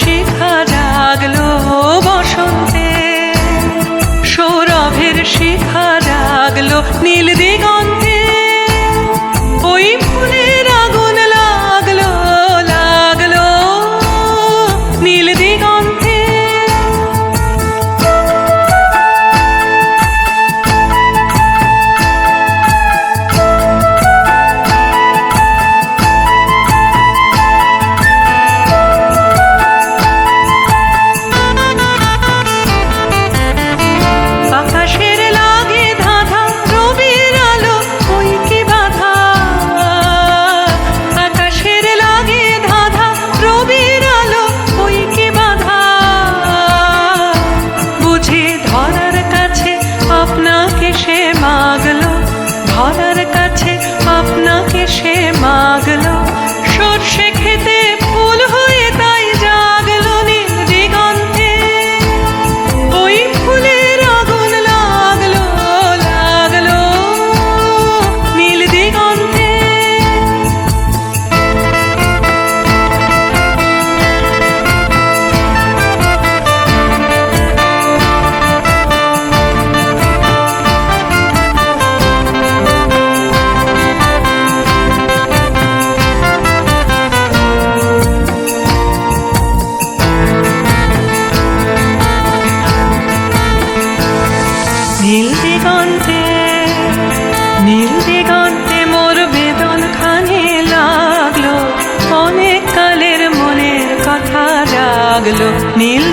শিখা জাগলো বসন্তে। সৌরভের শিখা জাগলো নীল Bangla. নীল দিগন্তে নীল দিগন্তে মোর বেদন খানে লাগল। অনেক কালের মনের কথা জাগলো। নীল